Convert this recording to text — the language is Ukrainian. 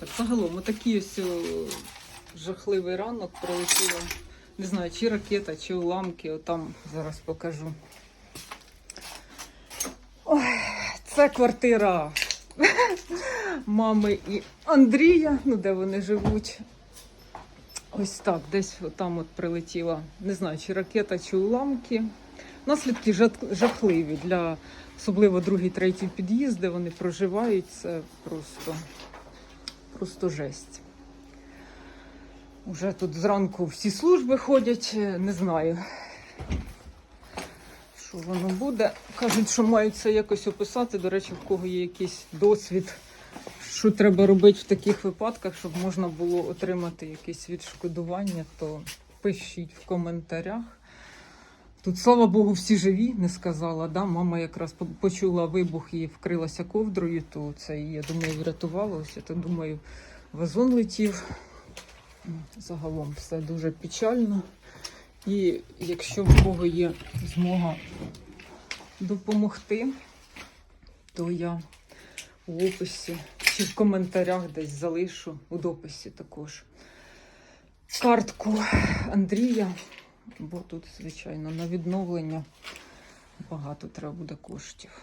Так, загалом, отакий ось жахливий ранок прилетіло. Не знаю, чи ракета, чи уламки. Отам зараз покажу. Ой, це квартира мами і Андрія, ну де вони живуть. Ось так, десь там от прилетіла, не знаю, чи ракета, чи уламки. Наслідки жахливі для особливо другий, третій під'їзд, де вони проживають. Це просто, просто жесть. Уже тут зранку всі служби ходять, е, не знаю, що воно буде. Кажуть, що мають це якось описати. До речі, в кого є якийсь досвід, що треба робити в таких випадках, щоб можна було отримати якесь відшкодування, то пишіть в коментарях. Тут, слава Богу, всі живі, не сказала. Да? Мама якраз почула вибух і вкрилася ковдрою, то це її, я думаю, врятувалося. То думаю, вазон летів. Загалом все дуже печально. І якщо в кого є змога допомогти, то я у описі чи в коментарях десь залишу у дописі також картку Андрія, бо тут, звичайно, на відновлення багато треба буде коштів.